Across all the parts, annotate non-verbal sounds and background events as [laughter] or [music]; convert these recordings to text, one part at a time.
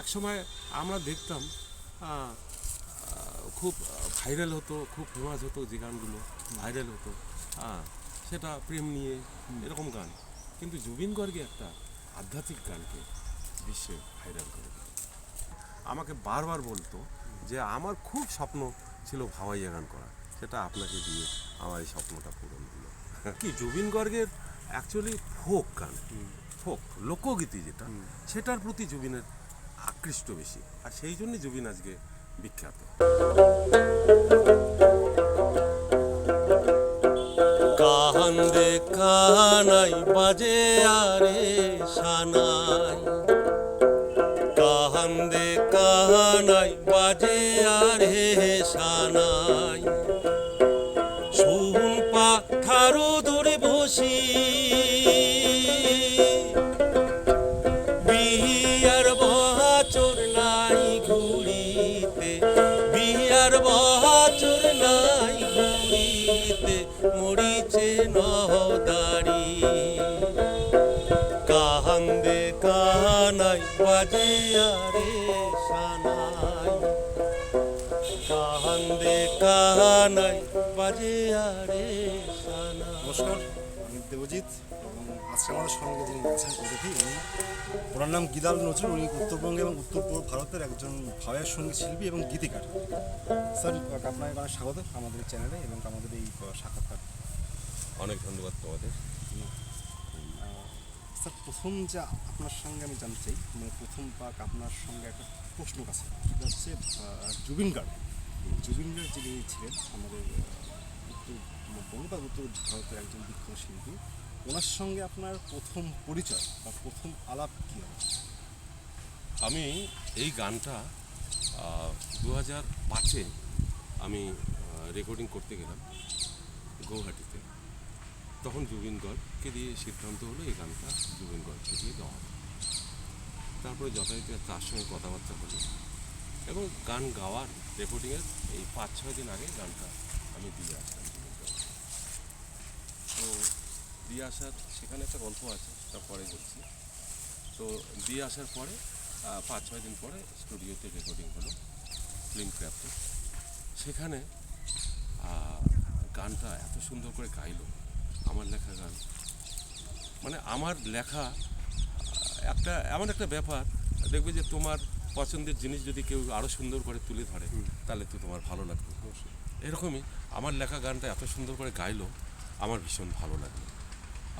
একসময় আমরা দেখতাম খুব ভাইরাল হতো খুব ফেমাস হতো যে গানগুলো ভাইরাল হতো। হ্যাঁ সেটা প্রেম নিয়ে এরকম গান। কিন্তু জুবিন গর্গে একটা আধ্যাত্মিক গানকে বিশ্বে ভাইরাল করে দিল আমাকে বারবার বলতো যে আমার খুব স্বপ্ন ছিল ভাওয়াইয়া গান করা সেটা আপনাকে দিয়ে আমার এই স্বপ্নটা পূরণ হলো। কি জুবিন গর্গের অ্যাকচুয়ালি ফোক গান ফোক লোকগীতি যেটা সেটার প্রতি জুবিনের আকৃষ্ট বেশি। আর সেই জন্যই জুবিন আজকে বিখ্যাত। কান্দে কানাই বাজে আরে সানাই। কান্দে কানাই বাজে আরে সানাই। শুন পাথারো দূরে বসি মরিছে নহদারি কাহান্দে কাহানাই বাজে আরে সানাই। কাহান্দে কাহানাই বাজে আরে সানাই। নমস্কার, আমি দেবজিৎ। এবং আমাদের সঙ্গে যিনি আছেন দেখি উনি ওনার নাম গিদাল নজরুল। উনি উত্তরবঙ্গে এবং উত্তর পূর্ব ভারতের একজন ভাবের সংগীত শিল্পী এবং গীতিকার। স্যার আপনাকে অনেক স্বাগত আমাদের চ্যানেলে এবং আমাদের এই সাক্ষাৎকার। অনেক ধন্যবাদ তোমাদের। স্যার প্রথম যা আপনার সঙ্গে আমি জানতে চাই মানে প্রথম পাক আপনার সঙ্গে একটা প্রশ্ন আছে। সেটা হচ্ছে জুবিন গার্গ। জুবিন গার্গ যিনি ছিলেন আমাদের উত্তর বঙ্গ বা উত্তর ভারতের একজন বিখ্যাত শিল্পী ওনার সঙ্গে আপনার প্রথম পরিচয় বা প্রথম আলাপ কী আমি এই গানটা দু হাজার পাঁচে আমি রেকর্ডিং করতে গেলাম গৌহাটিতে। তখন জুবিন গর্গকে দিয়ে সিদ্ধান্ত হলো এই গানটা জুবিন গর্গকে দিয়ে দেওয়া হবে। তারপরে যথারীতি তার সঙ্গে কথাবার্তা হলো। এবং গান গাওয়ার রেকর্ডিংয়ের এই পাঁচ ছয় দিন আগে গানটা আমি দিয়ে আসলাম জুবিন গর্গকে। তো দিয়ে আসার সেখানে একটা গল্প আছে সেটা পরে বলছি। তো দিয়ে আসার পরে পাঁচ ছয় দিন পরে স্টুডিওতে রেকর্ডিং হলো ফিল্ম ক্রাফটে সেখানে গানটা এত সুন্দর করে গাইলো আমার লেখা গান। মানে আমার লেখা একটা এমন একটা ব্যাপার দেখবে যে তোমার পছন্দের জিনিস যদি কেউ আরও সুন্দর করে তুলে ধরে তাহলে তো তোমার ভালো লাগবে। এরকমই আমার লেখা গানটা এত সুন্দর করে গাইলো আমার ভীষণ ভালো লাগল।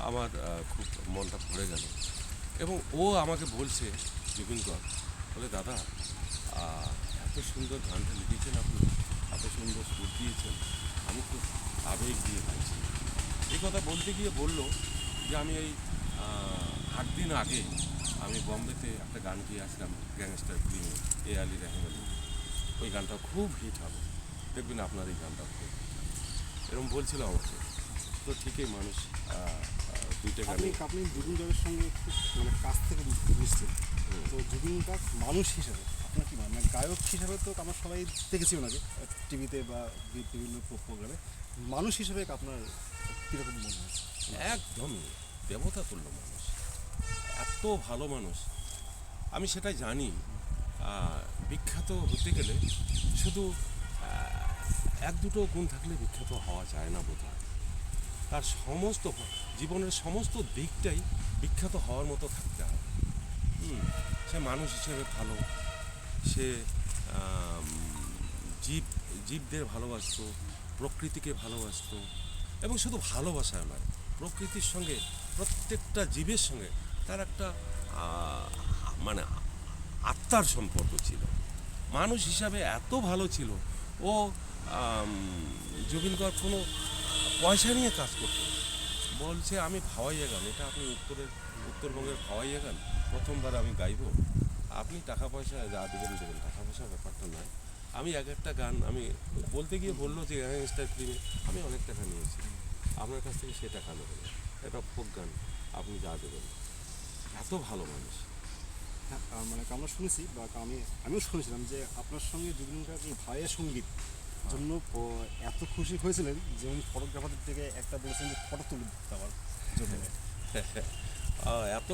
আমার খুব মনটা ভরে গেল। এবং ও আমাকে বলছে জুবিন গর্গ বলে, দাদা এত সুন্দর গানটা লিখেছেন আপনি, এত সুন্দর সুর দিয়েছেন, আমি খুব আবেগ দিয়ে গাইছি। এই কথা বলতে গিয়ে বলল যে, আমি এই আট দিন আগে আমি বম্বেতে একটা গান গিয়ে আসলাম, গ্যাংস্টার ফিল্মে এ আলী আলী ওই গানটা খুব হিট হবে। দেখবেন আপনার এই গানটা খুব এরকম বলছিল আমাকে। তো ঠিকই মানুষ দুইটা আপনি গানই আপনি জুবিন গার্গের সঙ্গে মানে কাছ থেকে মিশছেন। তো জুবিন গার্গ মানুষ হিসাবে আপনার কি মানে গায়ক হিসাবে তো আমরা সবাই দেখেছি ওনাকে টিভিতে বা বিভিন্ন প্রোগ্রামে মানুষ হিসাবে আপনার কীরকম মনে হয়? একদমই। দেবতা তুল্য মানুষ। এত ভালো মানুষ। আমি সেটাই জানি। বিখ্যাত হতে গেলে শুধু এক দুটো গুণ থাকলে বিখ্যাত হওয়া যায় না বোধ হয় তার সমস্ত জীবনের সমস্ত দিকটাই বিখ্যাত হওয়ার মতো থাকতে হয় সে মানুষ হিসেবে ভালো সে জীব জীবদের ভালোবাসত প্রকৃতিকে ভালোবাসত এবং শুধু ভালোবাসা নয় প্রকৃতির সঙ্গে প্রত্যেকটা জীবের সঙ্গে তার একটা মানে আত্মার সম্পর্ক ছিল। মানুষ হিসাবে এত ভালো ছিল ও আম, কোনো পয়সা নিয়ে কাজ করতো। বলছে, আমি ভাওয়াইয়া গান, এটা আপনি উত্তরের, উত্তরবঙ্গের ভাওয়াইয়া গান? প্রথমবার আমি গাইবো। আপনি টাকা পয়সা যা দেবেন দেবেন। টাকা পয়সার ব্যাপারটা নয় আমি এক একটা গান, আমি বলতে গিয়ে বলল যে গ্যাংস্টার ফিল্মে আমি অনেক টাকা নিয়েছি। আপনার কাছ থেকে সে টাকা নেবেন না। এটা ফোক গান, আপনি যা দেবেন। এত ভালো মানুষ। হ্যাঁ মানে আমরা শুনেছি বা আমি, আমিও শুনেছিলাম যে আপনার সঙ্গে জুবিন ভাইয়ের সংগীত জন্য এত খুশি হয়েছিলেন যে উনি ফটোগ্রাফারদের থেকে একটা বলেছেন যে ফটো তুলে দেওয়ার জন্য। [laughs] আহ, এত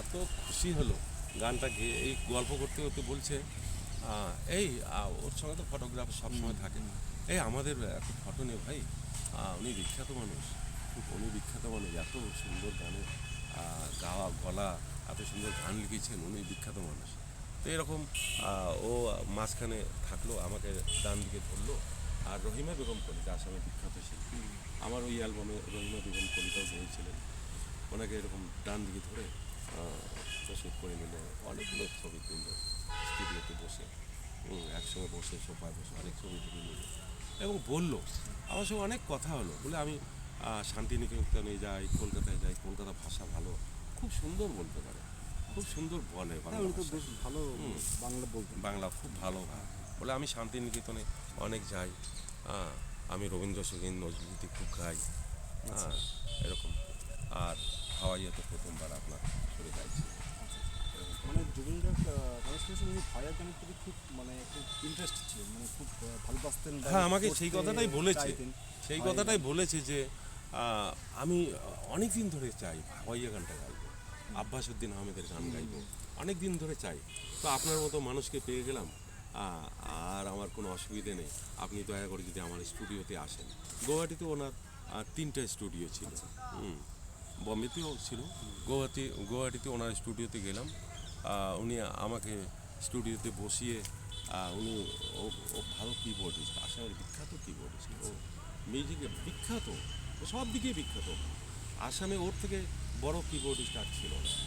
এত খুশি হলো গানটা গেয়ে এই গল্প করতে করতে বলছে এই ওর সঙ্গে তো ফটোগ্রাফার সবসময় থাকে। এই আমাদের একটা ফটো নেই ভাই উনি বিখ্যাত মানুষ উনি বিখ্যাত মানুষ এত সুন্দর গানের গাওয়া গলা এত সুন্দর গান লিখেছেন উনি বিখ্যাত মানুষ। তো এরকম ও মাঝখানে থাকল, আমাকে ডান দিকে ধরলো, আর রহিমা বেগম কলিতা, আসামে বিখ্যাত শিল্পী। আমার ওই অ্যালবামে রহিমা বেগম কলিতাও গেয়েছিলেন। ওনাকে এরকম ডান দিকে ধরে প্রস্তুত করে নিল। অনেকগুলো ছবি তুলল, স্টুডিওতে বসে একসঙ্গে বসে, সোফায় বসে অনেক ছবি তুলে নিল। এবং বলল, আমার সঙ্গে অনেক কথা হলো। বলে আমি শান্তিনিকেতনে যাই, কলকাতায় যাই, কলকাতা ভাষা ভালো, খুব সুন্দর বলতে পারে। খুব সুন্দর বলে হ্যাঁ বাংলা তো। বেশ ভালো বাংলা বলতেন। বাংলা খুব ভালো বলে আমি শান্তিনিকেতনে অনেক যাই। হ্যাঁ আমি রবীন্দ্রসঙ্গীত নজরুলগীতি খুব গাই। হ্যাঁ এরকম। আর হাওয়াইয়াতে প্রথমবার আপনার সরে গাইছি মানে ভাইয়ার গানের প্রতি খুব মানে খুব ইন্টারেস্ট ছিলেন মানে খুব ভালোবাসতেন হ্যাঁ আমাকে সেই কথাটাই বলেছে। সেই কথাটাই বলেছে যে আমি অনেক দিন ধরে চাই হাওয়াইয়া গানটা আব্বাস উদ্দিন আহমেদের গান গাইবো। অনেক দিন ধরে চাই। তো আপনার মতো মানুষকে পেয়ে গেলাম। আর আমার কোনো অসুবিধে নেই। আপনি দয়া করে যদি আমার স্টুডিওতে আসেন। গৌহাটিতে ওনার তিনটা স্টুডিও ছিল। হুম। বম্বেতেও ছিল। গৌহাটি গৌহাটিতে ওনার স্টুডিওতে গেলাম। উনি আমাকে স্টুডিওতে বসিয়ে উনি ও ভালো কিবোর্ডিস্ট আসামের বিখ্যাত কিবোর্ডিস্ট ও মিউজিকে বিখ্যাত। ও সব দিকেই বিখ্যাত। আসামে ওর থেকে বড় কিবোর্ডিস্ট আর ছিল না।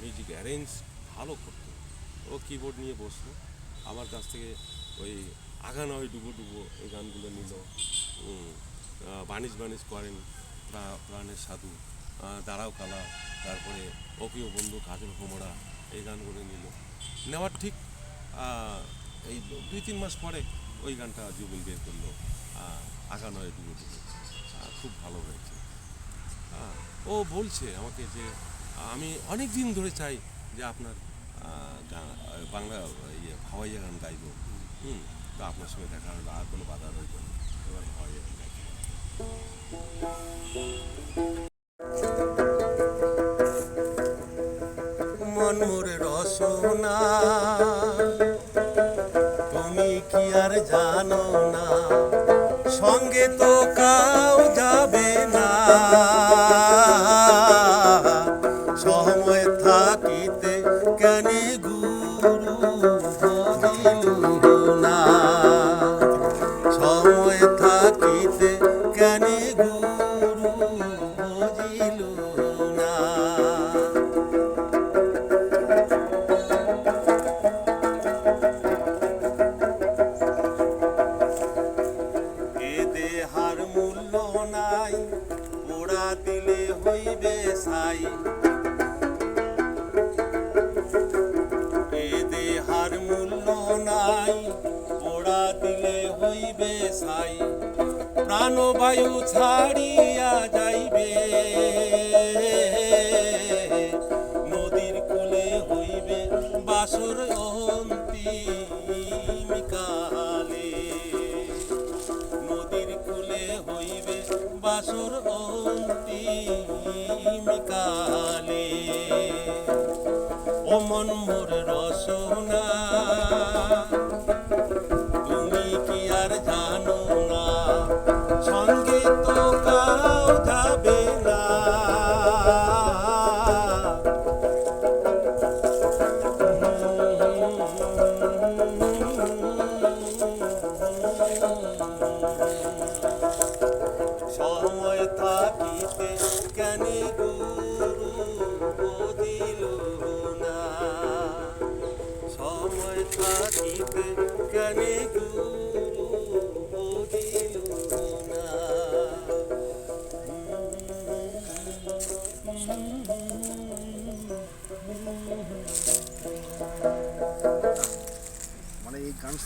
মিউজিক অ্যারেঞ্জ ভালো করতো। ও কিবোর্ড নিয়ে বসল। আমার কাছ থেকে ওই আগা নয় ডুবো ডুবো এই গানগুলো নিল। বানিজ বানিজ করেন প্রা- প্রাণের সাধু দাঁড়াও কালা তারপরে ওপিও বন্ধু কাজল কোমরা এই গানগুলো নিল। নেওয়ার ঠিক এই দুই তিন মাস পরে ওই গানটা জুবিন বের করল। আহ, আগা নয় ডুবো। ডুবো খুব ভালো হয়েছে। হ্যাঁ, ও বলছে আমাকে যে, আমি অনেক দিন ধরে চাই যে আপনার বাংলা ইয়ে হাওয়াইয়া গান গাইব। হুম, তো আপনার সঙ্গে দেখা হলো আর কোনো বাধা রইল এবার হাওয়াইয়া গান মন মোরে রসনা তুমি কি আর জানো না, সঙ্গে তো কাউ যাবে না। পোড়া দিলে হইবে সাই প্রাণবায়ু ছাড়িয়া যাইবে। নদীর কূলে হইবে বাসর অন্তিম কালে। নদীর কূলে হইবে বাসর অন্তিম কালে। ও মন মোর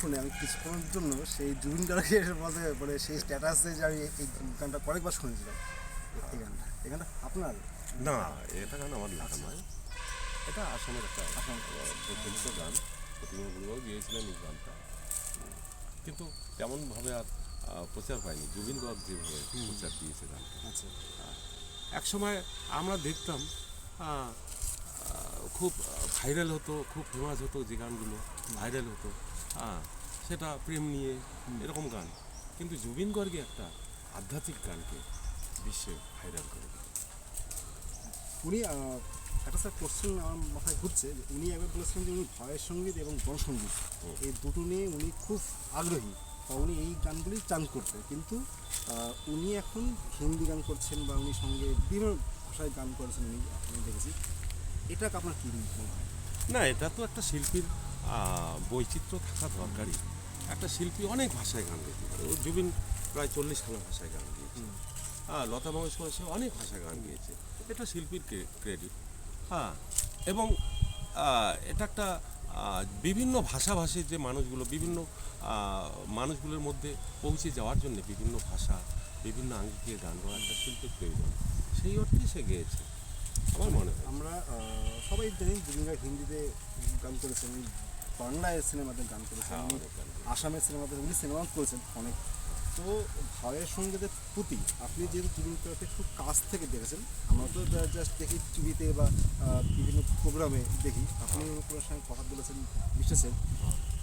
শুনে আমি কিছুক্ষণের জন্য সেই জুবিন গার্গের মধ্যে মানে সেই স্ট্যাটাসে যে আমি এই গানটা কয়েকবার শুনেছিলাম এই গানটা। এই গানটা আপনার? না এটা গান আমার লেখা নয়। এটা আসামের একটা আসাম। প্রচলিত গান। প্রতিমা গুরুবাবু গিয়েছিলেন এই গানটা। কিন্তু তেমনভাবে আর প্রচার পায়নি জুবিন গার্গ যেভাবে প্রচার দিয়েছে গানটা। আচ্ছা। এক সময় আমরা দেখতাম খুব ভাইরাল হতো খুব ফেমাস হতো যে গানগুলো ভাইরাল হতো। হ্যাঁ সেটা প্রেম নিয়ে এরকম গান। কিন্তু জুবিন গর্গে একটা আধ্যাত্মিক গানকে বিশ্বে ভাইরাল করে দিল। উনি একটা স্যার কোশ্চেন আমার মাথায় ঘুরছে উনি একবার বলেছিলেন যে উনি ভয়ের সংগীত এবং গণসঙ্গীত এই দুটো নিয়ে উনি খুব আগ্রহী বা উনি এই গানগুলি চান করতে। কিন্তু উনি এখন হিন্দি গান করছেন বা উনি সঙ্গে বিভিন্ন ভাষায় গান করেছেন উনি আমি দেখেছি। এটা আপনার কী মনে হয়? না এটা তো একটা শিল্পীর বৈচিত্র্য থাকা দরকারই। একটা শিল্পী অনেক ভাষায় গান গাইতে পারে ও জুবিন প্রায় চল্লিশ খানা ভাষায় গান গিয়েছে। হ্যাঁ লতা মঙ্গেশকর সে অনেক ভাষায় গান গিয়েছে। এটা শিল্পীর ক্রেডিট হ্যাঁ এবং এটা একটা বিভিন্ন ভাষাভাষীর যে মানুষগুলো বিভিন্ন মানুষগুলোর মধ্যে পৌঁছে যাওয়ার জন্য বিভিন্ন ভাষা বিভিন্ন আঙ্গিকে গান গাওয়া একটা শিল্পীর প্রয়োজন। সেই অর্থে সে গেয়েছে। আমার মনে হয়। আমরা সবাই জানি হিন্দিতে গান করেছেন। বাংলায় সিনেমাতে গান করেছেন হ্যাঁ। আসামের সিনেমাতে উনি সিনেমা করেছেন অনেক। তো ভাইয়ের সঙ্গীতের প্রতি আপনি যেহেতু জুবিন গার্গকে খুব কাছ থেকে দেখেছেন আমরা তো জাস্ট দেখি টিভিতে বা বিভিন্ন প্রোগ্রামে দেখি আপনি ওনার সঙ্গে কথা বলেছেন মিশেছেন।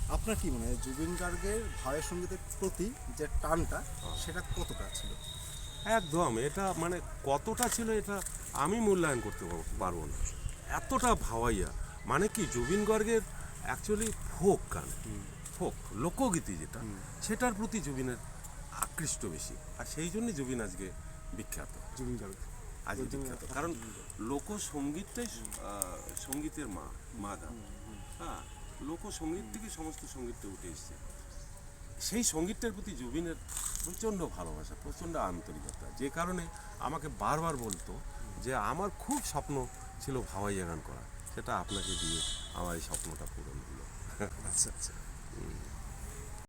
আপনার কি মনে হয় জুবিন গার্গের ভাইয়ের সঙ্গীতের প্রতি যে টানটা সেটা কতটা ছিল? একদম এটা মানে কতটা ছিল এটা আমি মূল্যায়ন করতে পার- পারব না। এতটা ভাওয়াইয়া মানে কি জুবিন গর্গের অ্যাকচুয়ালি ফোক গান। ফোক লোকগীতি যেটা সেটার প্রতি জুবিনের আকৃষ্ট বেশি। আর সেই জন্যই জুবিন আজকে বিখ্যাত। জুবিন গার্গ। আজকে বিখ্যাত। কারণ লোকসঙ্গীতটাই সঙ্গীতের মা মা গান হ্যাঁ লোকসঙ্গীত থেকে সমস্ত সঙ্গীতটা উঠে এসছে। সেই সঙ্গীতটার প্রতি জুবিনের প্রচণ্ড ভালোবাসা প্রচণ্ড আন্তরিকতা। যে কারণে আমাকে বারবার বলতো যে আমার খুব স্বপ্ন ছিল ভাওয়াইয়া গান করা সেটা আপনাকে দিয়ে আমার এই স্বপ্নটা পূরণ হলো আচ্ছা আচ্ছা